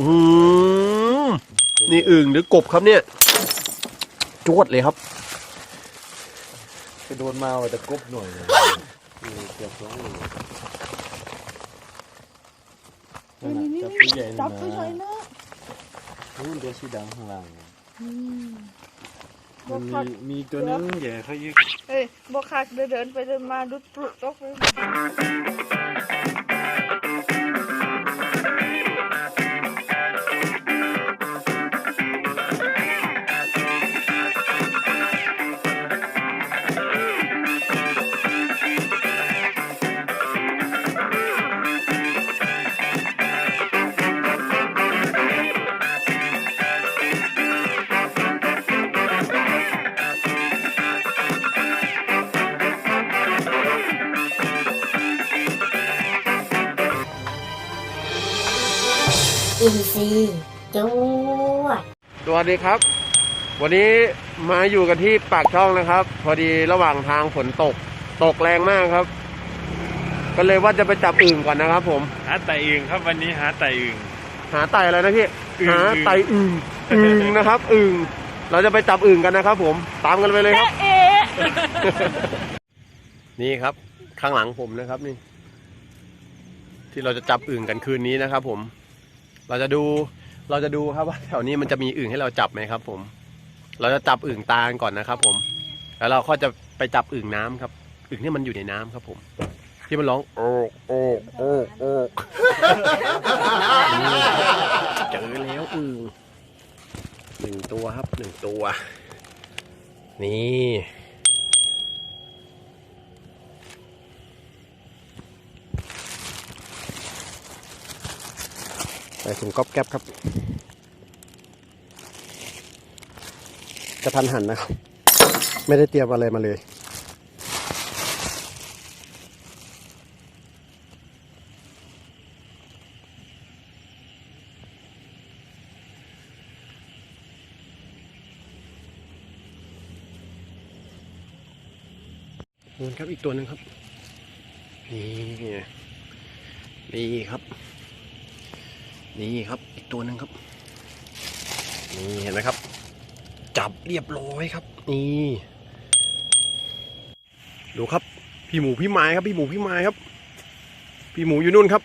อืมนี่อึ่งหรือกบครับเนี่ย จวดเลยครับ ไปโดนมาว่าจะกบหน่อยเลยนี่เกือบสองโลนั่นน่ะจับตัวใหญ่จับตัวใหญ่นะนะนู่นตัวสีดำข้างล่างอืมมันมีมีตัวนึงใหญ่เขายึกเฮ้ยบอกขาดเดินเดินไปเดินมาดุดปลุกตกเลย ซีย์จวดสวัสดีครับ วันนี้มาอยู่กันที่ปากช่องนะครับ พอดีระหว่างทางฝนตก ตกแรงมากครับ ก็เลยว่าจะไปจับอึ่งก่อนนะครับ ผม หาไต่อึ่งครับวันนี้หาไต่อึ่ง หาไต่อะไรนะพี่อึ่ง หาไต่อึ่งอึ่งนะครับอึ่งเราจะไปจับอึ่งกันนะครับ ผมตามกันไปเลยครับ เอ๊ะนี่ครับ ข้างหลังผมนะครับนี่ ที่เราจะจับอึ่งกันคืนนี้นะครับ ผม เราจะดูเราจะดูครับว่าแถวนี้มันจะมีอึ่งให้เราจับไหมครับ ผม เราจะจับอึ่งตางก่อนนะครับ ผม แล้วเราก็จะไปจับอึ่งน้ำครับ อึ่งที่มันอยู่ในน้ำครับ ผม ที่มันร้องโอกโอกโอกโอกเจอแล้วอึ่งหนึ่งตัวครับหนึ่งตัว นี่ ส่ถุงก๊อบแก๊บครับ กระทันหันนะครับ ไม่ได้เตรียมอะไรมาเลยนู่นครับอีกตัวหนึ่งครับ นี่นี่ครับ นี่ครับอีกตัวหนึ่งครับ นี่เห็นไหมครับ จับเรียบร้อยครับ นี่ดูครับ พี่หมูพี่ไม้ครับ พี่หมูพี่ไม้ครับ พี่หมูอยู่นู่นครับ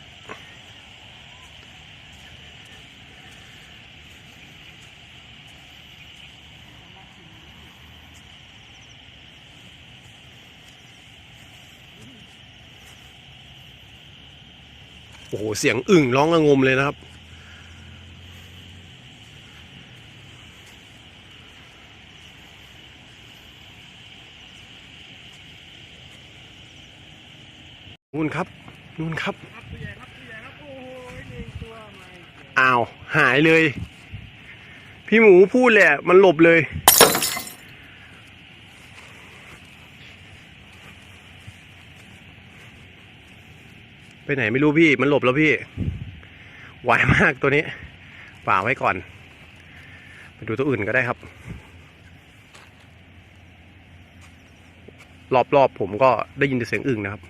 โอ้โห เสียงอึ่งร้องระงมเลยนะครับ นู่นครับ นู่นครับอ้าว หายเลย พี่หมูพูดแหละ มันหลบเลย ไปไหนไม่รู้พี่ มันหลบแล้วพี่ไวมากตัวนี้ฝากไว้ก่อน ไปดูตัวอื่นก็ได้ครับ รอบๆผมก็ได้ยินแต่เสียงอึ่งนะครับ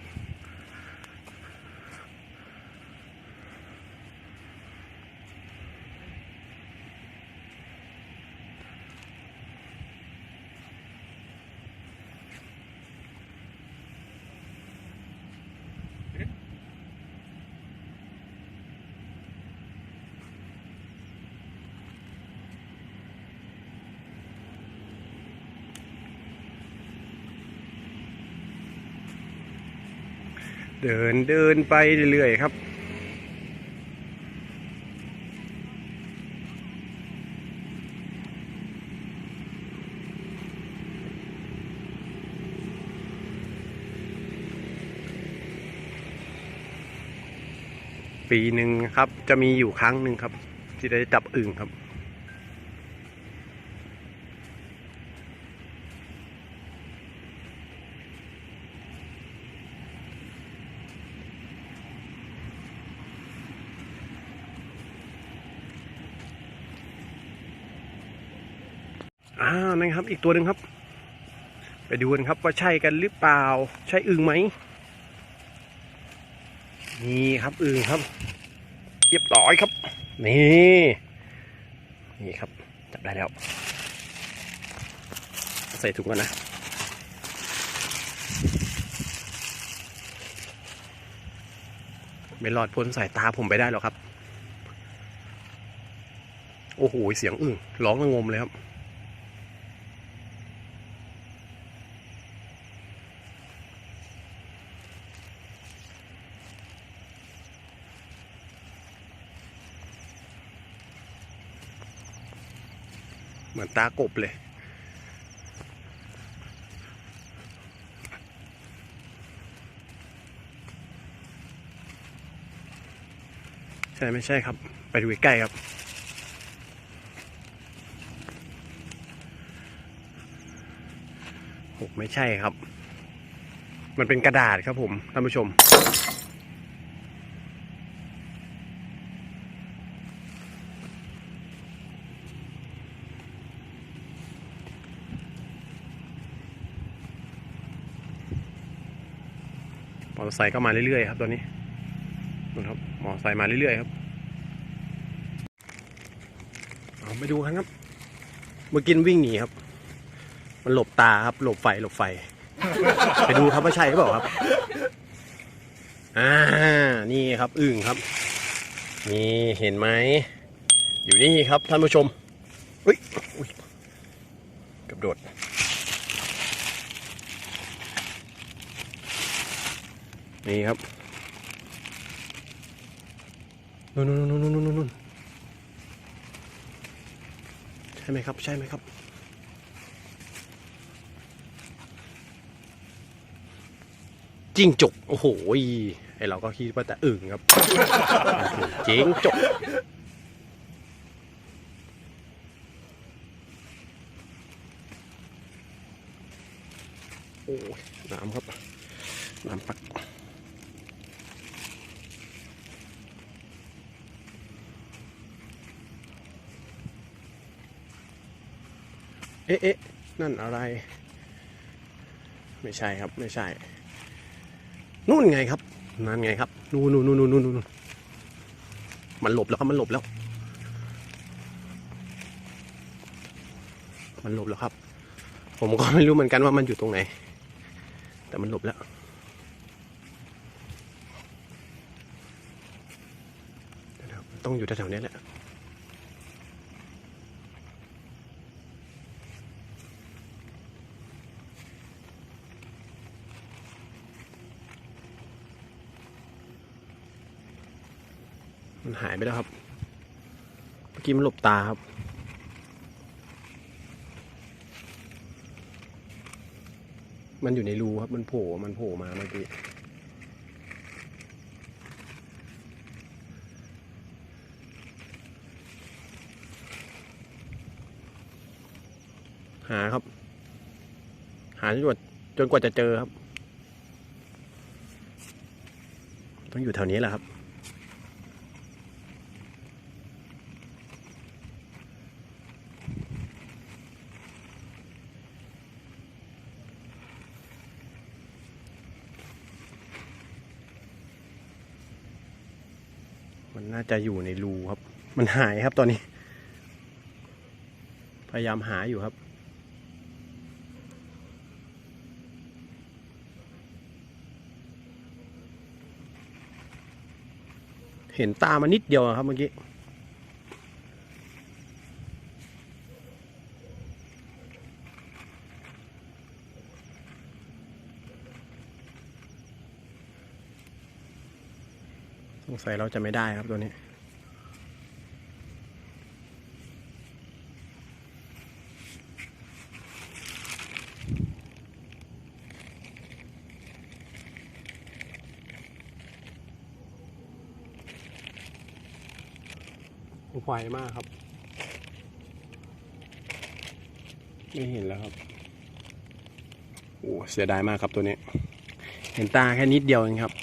เดินเดินไปเรื่อยๆครับ ปีหนึ่งครับจะมีอยู่ครั้งหนึ่งครับ ที่ได้จับอึ่งครับ อ่านั่นครับ อีกตัวหนึ่งครับ ไปดูกันครับว่าใช่กันหรือเปล่า ใช่อึ่งไหมนี่ครับอึ่งครับเรียบร้อยครับ นี่นี่ครับ จับได้แล้ว ใส่ถุงก่อนนะไม่รอดพ้นสายตาผมไปได้หรอกครับ โอ้โห เสียงอึ่งร้องระงมเลยครับ มือนตากบเลย ใช่ไม่ใช่ครับ ไปดูใกล้ครับโอ้ไม่ใช่ครับ มันเป็นกระดาษครับผมท่านผู้ชม อไซค์ก็มาเรื่อยๆครับตอนนี้นู่นครับมอไซค์มาเรื่อยๆครับเอาไปดูกันครับ เมื่อกี้วิ่งหนีครับ มันหลบตาครับ หลบไฟหลบไฟ ไปดูครับว่าใช่หรือเปล่าครับอ่านี่ครับอึ่งครับ นี่เห็นไหมอยู่นี่ครับท่านผู้ชมอุ้ยอุ้ยกับโดด นี่ครับนู่นนู่นนู่นนู่นนู่นนู่นใช่ไหมครับ ใช่ไหมครับจิ้งจก โอ้โหไอเราก็คิดว่าแต่อึ่งครับเจิ้งจกโอ้ยน้ำครับ น้ำปัก อ๊ะเอ๊ะนั่นอะไร ไม่ใช่ครับไม่ใช่ นู่นไงครับ นั่นไงครับ นู่นนู่นนู่นนู่นนู่นมันหลบแล้วครับมันหลบแล้ว มันหลบแล้วครับ ผมก็ไม่รู้เหมือนกันว่ามันอยู่ตรงไหน แต่มันหลบแล้วต้องอยู่แถวๆนี้แหละ หายไปแล้วครับ เมื่อกี้มันหลบตาครับ มันอยู่ในรูครับ มันโผล่ มันโผล่มาเมื่อกี้ หาครับ หาจนกว่าจนกว่าจะเจอครับ ต้องอยู่แถวนี้แหละครับ มันน่าจะอยู่ในรูครับ มันหายครับตอนนี้ พยายามหาอยู่ครับ เห็นตามานิดเดียวครับเมื่อกี้ งสัยเราจะไม่ได้ครับตัวนี้ไวมากครับ ไม่เห็นแล้วครับ โอ้เสียดายมากครับตัวนี้ เห็นตาแค่นิดเดียวเองครับ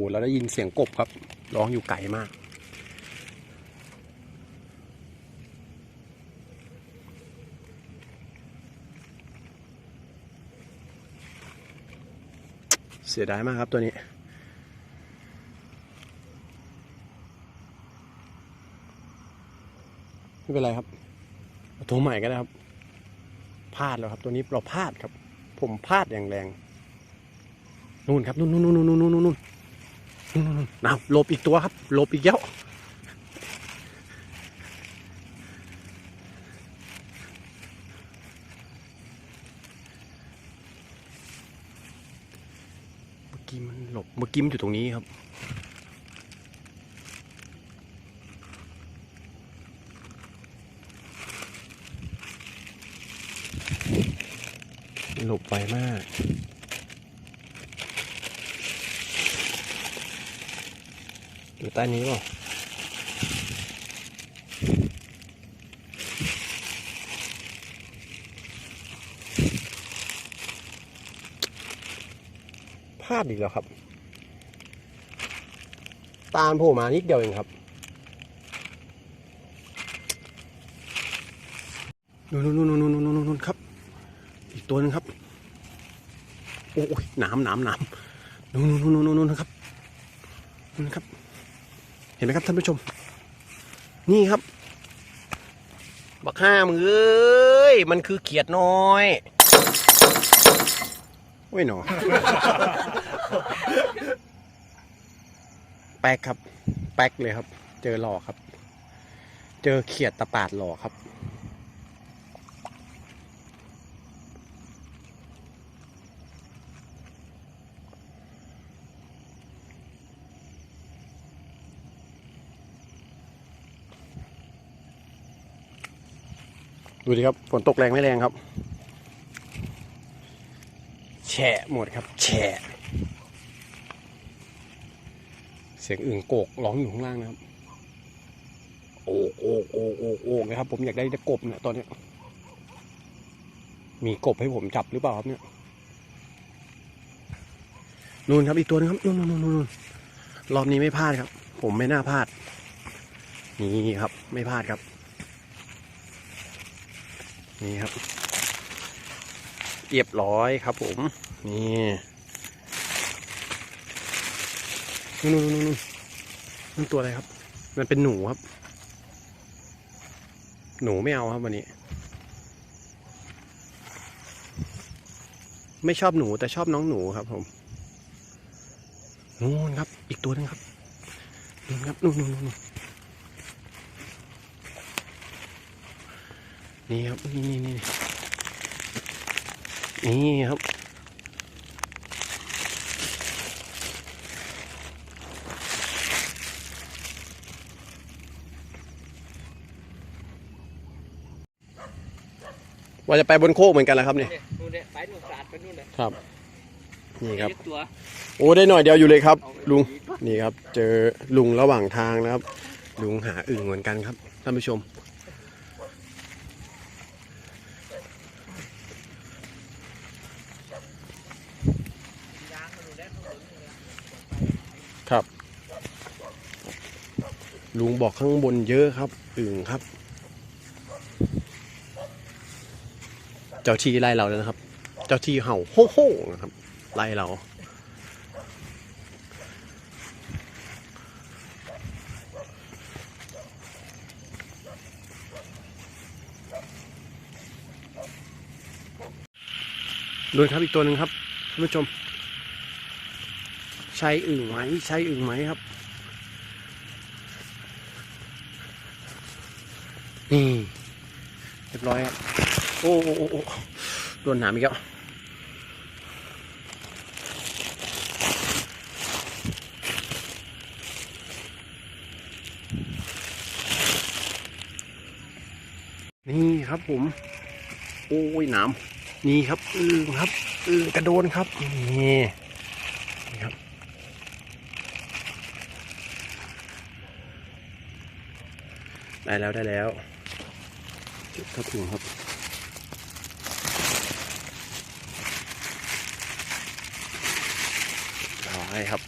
อ้เราได้ยินเสียงกบครับ ร้องอยู่ไกลมาก เสียดายมากครับตัวนี้ไม่เป็นไรครับตัวใหม่ก็ได้ครับพลาดแล้วครับ ตัวนี้เราพลาดครับ ผมพลาดอย่างแรงนู่นครับนู่นนู่นนู่นนู่นนู่น นู่นนู่นนู่นนู่นน้ำหลบอีกตัวครับหลบอีกเยอะเมื่อกี้มันหลบเมื่อกี้มันอยู่ตรงนี้ครับหลบไปมาก อยู่ใต้นี้เปล่าพลาดอีกแล้วครับ ตามโผล่มานิดเดียวเองครับนู่นนู่นนู่นนู่นนู่นนู่นครับ อีกตัวหนึงครับ โอ้ยหนามหนามหนามนู่นนู่นนู่นนู่นนะครับนู่นนะครับ ห็นไหมครับท่านผู้ชม นี่ครับ บักห้ามเอ้ย มันคือเขียดน้อยโอ้ยหนอ แป๊กครับ แป๊กเลยครับ เจอหลอกครับ เจอเขียดตะปาดหลอกครับ ดูดิครับฝนตกแรงไม่แรงครับ แฉะหมดครับ แฉะ เสียงอื่นโกกร้องอยู่ข้างล่างนะครับ โอกโอกโอกโอกโอกนะครับ ผมอยากได้กบเนี่ยตอนเนี้ยมีกบให้ผมจับหรือเปล่าครับเนี่ยนู่นครับอีกตัวนึงครับนูนนู่นนู่นนู่นรอบนี้ไม่พลาดครับ ผมไม่น่าพลาด นี่ครับ ไม่พลาดครับ นี่ครับ เรียบร้อยครับผม นี่นู่นนู่นนู่นนู่นนั่นตัวอะไรครับ มันเป็นหนูครับ หนูไม่เอาครับวันนี้ ไม่ชอบหนูแต่ชอบน้องหนูครับผมนู่นครับ อีกตัวหนึงครับนู่นครับนู่นนู่นนู่น นี่ครับ นี่นี่นี่นี่ครับ ว่าจะไปบนโคกเหมือนกันแหละครับเนี่ยนู่นเนี่ยไปนู่นสาดไปนู่นเลยครับ นี่ครับเรียกตัวโอ้ได้หน่อยเดียวอยู่เลยครับ ลุงนี่ครับ เจอลุงระหว่างทางนะครับ ลุงหาอึ่งเหมือนกันครับท่านผู้ชม ครับ ลุง บอกข้างบนเยอะครับอึ่งครับ เจ้าที่ไล่เราแล้วนะครับ เจ้าที่เห่าโฮ่โฮ่นะครับไล่เรา ดูครับอีกตัวหนึ่งครับท่านผู้ชม ใช่อึ่งไหมใช่อึ่งไหมครับ นี่เรียบร้อยครับโอ้โอ้โอ้โดนหนามอีกแล้วนี่ครับผม โอ้ยหนามนี่ครับอึงครับอึงกระโดนครับนี่นี่ครับได้แล้วได้แล้ว เก็บเข้าถุงครับเอาให้ครับ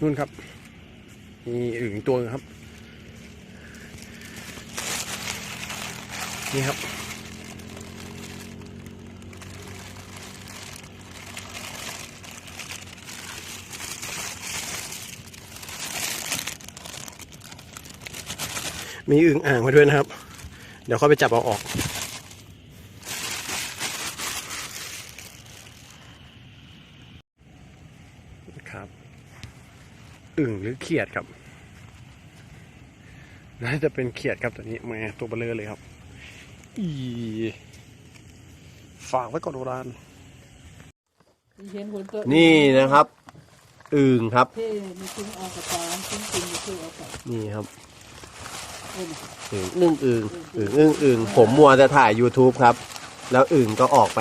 นู่นครับ มีอึ่งตัวนึงครับ นี่ครับ มีอึ่งอ่างมาด้วยนะครับ เดี๋ยวเขาไปจับเอาออก ครับ อึ่งหรือเขียดครับ น่าจะเป็นเขียดครับตัวนี้แหมาตัวเบลอเลยครับ อีฝากไว้ก่อนโบราณเห็นคนตัวนี่นะครับ อึ่งครับเท่มีซุ้มออกกระตามซุ้มจริงมีคือเอากระนี่ครับเอ็นอึ่งอึ่งอึ่งอึ่งอึ่งอึ่งผมมัวจะถ่าย YouTube ครับ แล้วอึ่งก็ออกไป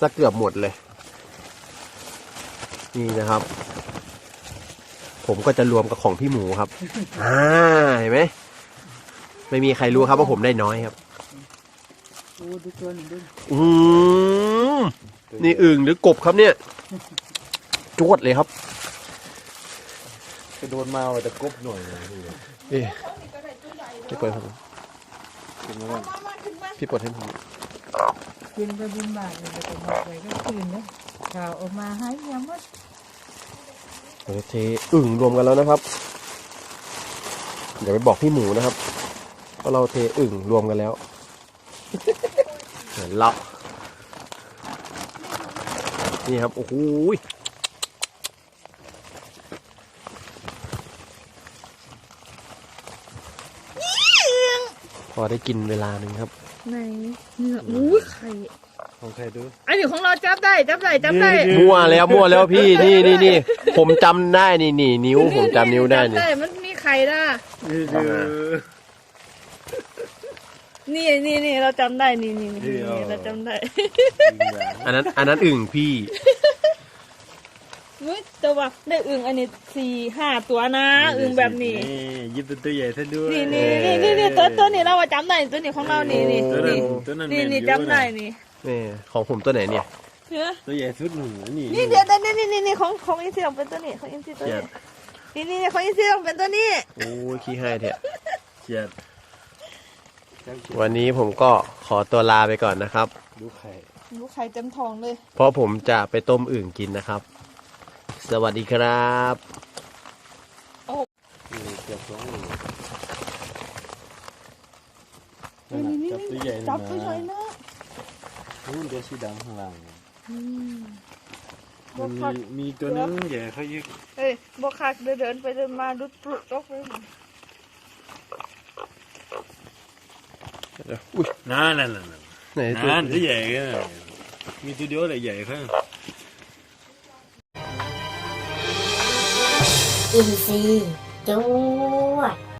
สักเกือบหมดเลย นี่นะครับ ผมก็จะรวมกับของพี่หมูครับอ่าเห็นไหมไม่มีใครรู้ครับว่าผมได้น้อยครับโอ้ดูตัวหนึ่งด้วยอืมนี่อึ่งหรือกบครับเนี่ยจวดเลยครับกระโดดมาว่าจะกบหน่อยนะ พี่เอ๊ะพี่เปิดครับเป็นไงบ้างพี่เปิดให้ผมกินไปบินบาทเลยแต่บอกไปก็คืนนะข่าวออกมาหายยังมัดเดี๋ยวเทอึ่งรวมกันแล้วนะครับเดี๋ยวไปบอกพี่หมูนะครับว่าเราเทอึ่งรวมกันแล้วเห็นละนี่ครับโอ้โห พอได้กินเวลาหนึ่งครับ ไหนเนี่ยอุ้ยไข่ของใครดูอันนี้ของเราจับได้จับได้จับได้มั่วแล้วมั่วแล้วพี่นี่นี่นี่ผมจำได้นี่นี่นิ้วผมจำนิ้วได้จับนี่ได้มันมีไข่ด้ะนี่ดูนี่นี่นี่เราจำได้นี่นี่นี่นี่เราจำได้ อันนั้นอันนั้นอึ่งพี่ เฮ้ยแต่ว่าได้อึ่งอันนี้สี่ห้าตัวนะอึ่งแบบนี้ยิบตัวใหญ่ซะด้วยนี่นี่นี่นี่นี่ตัวตัวนี้เราว่าจำได้ตัวนี้ของเรานี่นี่ตัวนั้นี่นตัวนั้นนี่แม่นี่อยู่จำได้นี่นี่ของผมตัวไหนเนี่ยเฮ้ยตัวใหญ่สุดหนูนี่นี่เดี๋ยวนี่นี่นี่นี่ของของอินซีต้องเป็นตัวนี้ของอินซีตัวเขียนี้ดนี่นี่นี่ของอินซีต้องเป็นตัวนี้โอ้ยขี้ให้เถอะเขียดวันนี้ผมก็ขอตัวลาไปก่อนนะครับ ดูไข่ลูกไข่เต็มท้องเลย เพราะผมจะไปต้มอึ่งกินนะครับ สวัสดีครับนี่เกือบสองหนูนี่นี่จับตัวใหญ่จับตัวใหญ่นะนู่นเดี๋ยวสีดำข้างล่างอืมมันมีมีตัวนึงใหญ่เขายึกเฮ้ยบวคักเดินเดินไปเดินมาดุดปลุกตกเลยอุ้ยนั่นนั่นนั่นไหนตัวนั่นตัวใหญ่กันมีตัวเดียวเลยใหญ่เขา อินซีจ้ว